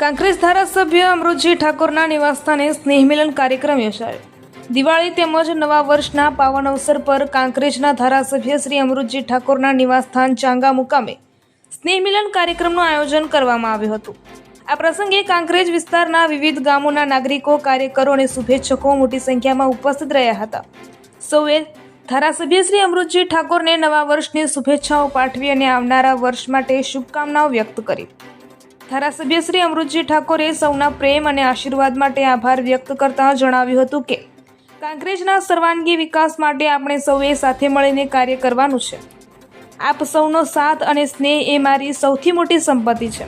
કાંકરેજ ધારાસભ્ય અમૃતજી ઠાકોરના નિવાસસ્થાને સ્નેહમિલન કાર્યક્રમ યોજાયો. દિવાળી તેમજ નવા વર્ષના પાવન અવસર પર કાંકરેજના ધારાસભ્ય શ્રી અમૃતજી ઠાકોરના નિવાસસ્થાન ચાંગા મુકામે સ્નેહમિલન કાર્યક્રમનું આયોજન કરવામાં આવ્યું હતું. આ પ્રસંગે કાંકરેજ વિસ્તારના વિવિધ ગામોના નાગરિકો, કાર્યકરો અને શુભેચ્છકો મોટી સંખ્યામાં ઉપસ્થિત રહ્યા હતા. સૌએ ધારાસભ્ય શ્રી અમૃતજી ઠાકોરને નવા વર્ષની શુભેચ્છાઓ પાઠવી અને આવનારા વર્ષ માટે શુભકામનાઓ વ્યક્ત કરી. ધારાસભ્ય શ્રી અમૃતજી ઠાકોરે સૌના પ્રેમ અને આશીર્વાદ માટે આભાર વ્યક્ત કરતા જણાવ્યું હતું કે, કાંકરેજના સર્વાંગી વિકાસ માટે આપણે સૌએ સાથે મળીને કાર્ય કરવાનું છે. આપ સૌનો સાથ અને સ્નેહ એ મારી સૌથી મોટી સંપત્તિ છે.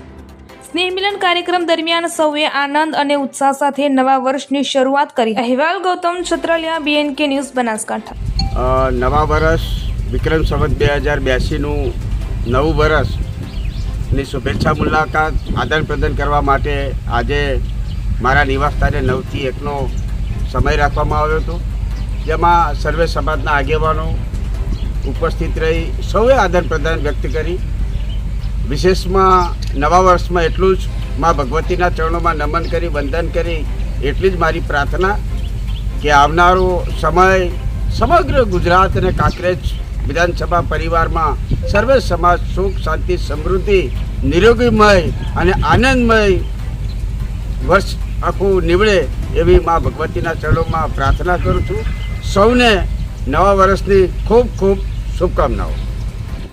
સ્નેહ મિલન કાર્યક્રમ દરમિયાન સૌએ આનંદ અને ઉત્સાહ સાથે નવા વર્ષની શરૂઆત કરી. અહેવાલ ગૌતમ છત્રલિયા બીએનકે ન્યૂઝ બનાસકાંઠા. નવા વર્ષ વિક્રમ સંવત બે હજાર બ્યાસીનું નવું વર્ષની શુભેચ્છા મુલાકાત આદાન પ્રદાન કરવા માટે આજે મારા નિવાસસ્થાને નવથી એકનો સમય રાખવામાં આવ્યો હતો, જેમાં સર્વે સમાજના આગેવાનો ઉપસ્થિત રહી સૌએ આદાન પ્રદાન વ્યક્ત કરી. વિશેષમાં નવા વર્ષમાં એટલું જ મા ભગવતીના ચરણોમાં નમન કરી, વંદન કરી, એટલી જ મારી પ્રાર્થના કે આવનારો સમય સમગ્ર ગુજરાત અને કાંકરેજ વિધાનસભા પરિવારમાં સર્વે સમાજ સુખ, શાંતિ, સમૃદ્ધિ, નિરોગીમય અને આનંદમય વર્ષ આખું નીવડે એવી મા ભગવતીના ચરણોમાં પ્રાર્થના કરું છું. સૌને નવા વર્ષની ખૂબ ખૂબ શુભકામનાઓ.